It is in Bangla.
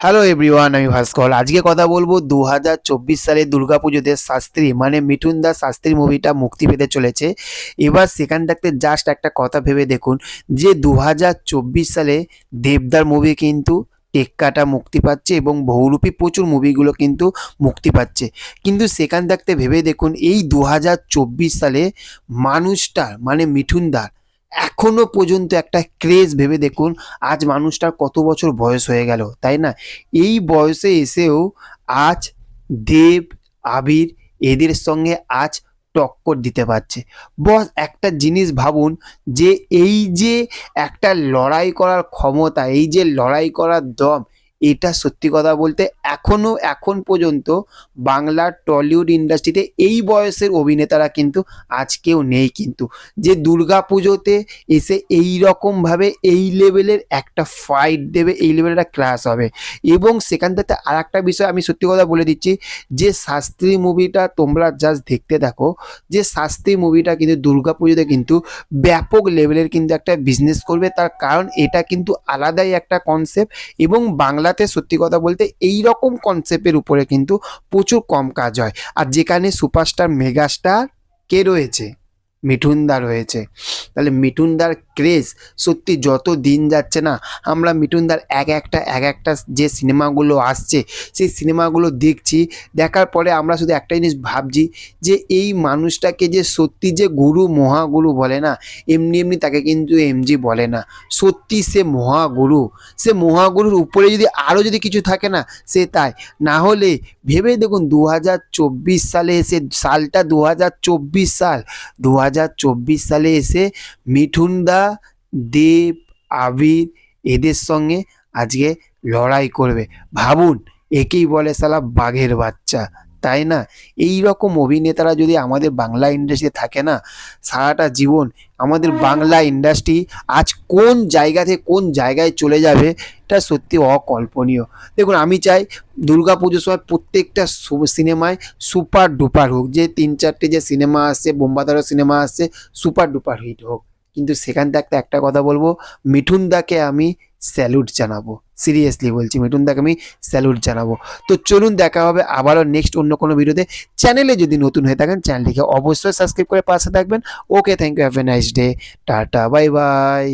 হ্যালো এভরিওয়ান আমি ভাস্কর। আজকে কথা বলব দু হাজার চব্বিশ সালে দুর্গাপুজোতে শাস্ত্রী মানে মিঠুন দাস শাস্ত্রী মুভিটা মুক্তি পেতে চলেছে। এবার সেখান সেখানটাতে জাস্ট একটা কথা ভেবে দেখুন, যে দু হাজার চব্বিশ সালে দেবদার মুভি কিন্তু টেক্কাটা মুক্তি পাচ্ছে এবং বহুরূপী প্রচুর মুভিগুলো কিন্তু মুক্তি পাচ্ছে। কিন্তু সেখান থাকতে ভেবে দেখুন, এই দু হাজার চব্বিশ সালে মানুষটার মানে মিঠুনদার এখনও পর্যন্ত একটা ক্রেজ ভেবে দেখুন, আজ মানুষটার কত বছর বয়স হয়ে গেল, তাই না? এই বয়সে এসেও আজ দেব, আবির এদের সঙ্গে আজ টক্কর দিতে পারছে। বস, একটা জিনিস ভাবুন যে এই যে একটা লড়াই করার ক্ষমতা, এই যে লড়াই করার দম এটা সত্যি কথা বলতে এখনও, এখন পর্যন্ত বাংলার টলিউড ইন্ডাস্ট্রিতে এই বয়সের অভিনেতারা কিন্তু আজকেও নেই কিন্তু। যে দুর্গা পুজোতে এসে এই রকমভাবে এই লেভেলের একটা ফাইট দেবে, এই লেভেলের একটা ক্লাস হবে। এবং সেখান থেকে আর একটা বিষয় আমি সত্যি কথা বলে দিচ্ছি, যে শাস্ত্রী মুভিটা তোমরা জাস্ট দেখতে দেখো যে শাস্ত্রী মুভিটা কিন্তু দুর্গা পুজোতে কিন্তু ব্যাপক লেভেলের কিন্তু একটা বিজনেস করবে। তার কারণ এটা কিন্তু আলাদাই একটা কনসেপ্ট এবং বাংলাতে সত্যি কথা বলতে এই রকম কনসেপ্টের উপরে কিন্তু প্রচুর কম কাজ হয়। আর যেখানে সুপারস্টার মেগাস্টার কে রয়েছে? মিঠুনদা রয়েছে। তাহলে মিঠুনদার ক্রেজ। সত্যি যত দিন যাচ্ছে না, আমরা মিঠুনদার এক একটা এক একটা যে সিনেমাগুলো আসছে, সেই সিনেমাগুলো দেখছি, দেখার পরে আমরা শুধু একটা জিনিস ভাবছি যে এই মানুষটাকে যে সত্যি যে গুরু মহাগুরু বলে না, এমনি এমনি তাকে কিন্তু এমজি বলে না। সত্যি সে মহাগুরু। সে মহাগুরুর উপরে যদি আরও যদি কিছু থাকে না, সে তাই। না হলে ভেবে দেখুন দু হাজার চব্বিশ সালে এসে, সালটা দু হাজার চব্বিশ সাল দু হাজার চব্বিশ সালে এসে মিঠুনদা দেব আবির এদের সঙ্গে আজকে লড়াই করবে। ভাবুন একেই বলে সালা বাঘের বাচ্চা তাই না? এই রকম অভিনেতারা যদি আমাদের বাংলা ইন্ডাস্ট্রিতে থাকে না সারাটা জীবন আমাদের বাংলা ইন্ডাস্ট্রি আজ কোন জায়গা থেকে কোন জায়গায় চলে যাবে এটা সত্যি অকল্পনীয়। দেখুন আমি চাই দুর্গা পুজোর সময় প্রত্যেকটা সিনেমায় সুপার ডুপার হোক যে তিন চারটে যে সিনেমা আসছে বোম্বাদারও সিনেমা আসছে সুপার ডুপার হিট হোক। কিন্তু সেখান থেকে একটা কথা বলব মিঠুন দাকে আমি স্যালুট জানাব। সিরিয়াসলি বলছি মিঠুন দাকে আমি স্যালুট জানাব। তো চলুন দেখা হবে আবারও নেক্সট অন্য কোনো ভিডিওতে। চ্যানেলে যদি নতুন হয়ে থাকেন চ্যানেলটিকে অবশ্যই সাবস্ক্রাইব করে পাশে থাকবেন। Okay thank you have a nice day tata bye bye